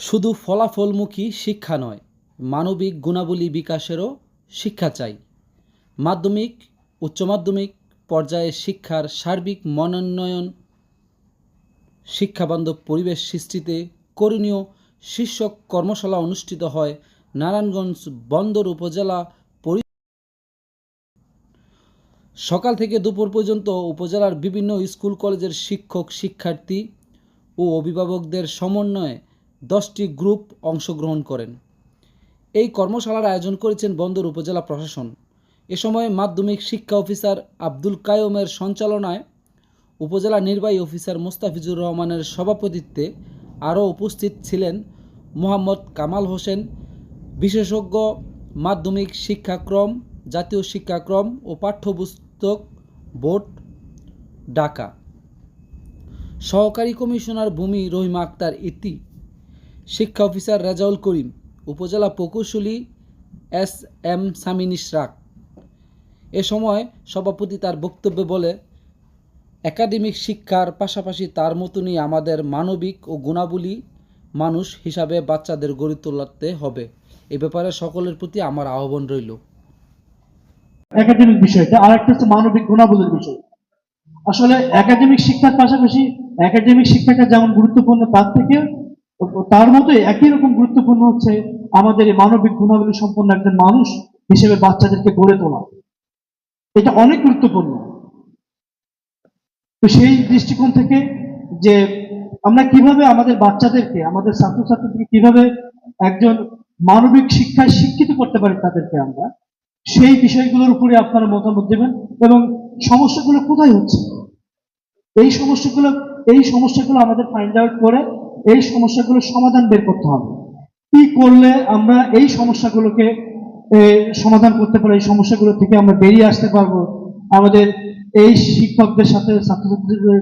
শুধু ফলাফলমুখী শিক্ষা নয়, মানবিক গুণাবলী বিকাশেরও শিক্ষা চাই। মাধ্যমিক, উচ্চ মাধ্যমিক পর্যায়ে শিক্ষার সার্বিক মনোন্নয়ন শিক্ষাবান্ধব পরিবেশ সৃষ্টিতে করণীয় শীর্ষক কর্মশালা অনুষ্ঠিত হয় নারায়ণগঞ্জ বন্দর উপজেলা পরি সকাল থেকে দুপুর পর্যন্ত উপজেলার বিভিন্ন স্কুল, কলেজের শিক্ষক, শিক্ষার্থী ও অভিভাবকদের সমন্বয়ে দশটি গ্রুপ অংশগ্রহণ করেন। এই কর্মশালার আয়োজন করেছেন বন্দর উপজেলা প্রশাসন। এ সময় মাধ্যমিক শিক্ষা অফিসার আব্দুল কায়ুমের সঞ্চালনায় উপজেলা নির্বাহী অফিসার মোস্তাফিজুর রহমানের সভাপতিত্বে আরও উপস্থিত ছিলেন মোহাম্মদ কামাল হোসেন, বিশেষজ্ঞ মাধ্যমিক শিক্ষাক্রম, জাতীয় শিক্ষাক্রম ও পাঠ্যপুস্তক বোর্ড, ঢাকা। সহকারী কমিশনার ভূমি রহিমা আক্তার ইতি শিক্ষা অফিসার রেজাউল করিম, উপজেলা প্রকৌশলী এস এম সামিন ইশরাক। এ সময় সভাপতি তার বক্তব্যে বলে, একাডেমিক শিক্ষার পাশাপাশি তার মতনই আমাদের মানবিক ও গুণাবলী মানুষ হিসাবে বাচ্চাদের গড়ে তোলাতে হবে। এ ব্যাপারে সকলের প্রতি আমার আহ্বান রইল। একাডেমিক বিষয়টা আর একটা হচ্ছে মানবিক গুণাবলীর বিষয়। আসলে একাডেমিক শিক্ষার পাশাপাশি একাডেমিক শিক্ষাটা যেমন গুরুত্বপূর্ণ, তার থেকে তার মতোই একই রকম গুরুত্বপূর্ণ হচ্ছে আমাদের এই মানবিক গুণাবলী সম্পন্ন একজন মানুষ হিসেবে বাচ্চাদেরকে গড়ে তোলা। এটা অনেক গুরুত্বপূর্ণ। তো সেই দৃষ্টিকোণ থেকে যে আমরা কীভাবে আমাদের বাচ্চাদেরকে, আমাদের ছাত্রছাত্রীদেরকে কীভাবে একজন মানবিক শিক্ষায় শিক্ষিত করতে পারি তাদেরকে আমরা, সেই বিষয়গুলোর উপরে আপনারা মতামত দেবেন এবং সমস্যাগুলো কোথায় হচ্ছে? এই সমস্যাগুলো এই সমস্যাগুলো আমাদের ফাইন্ড আউট করে এই সমস্যাগুলোর সমাধান বের করতে হবে। কি করলে আমরা এই সমস্যাগুলোকে সমাধান করতে পারব এই সমস্যাগুলো থেকে আমরা বেরিয়ে আসতে পারব? আমাদের এই শিক্ষকদের সাথে, ছাত্রছাত্রীদের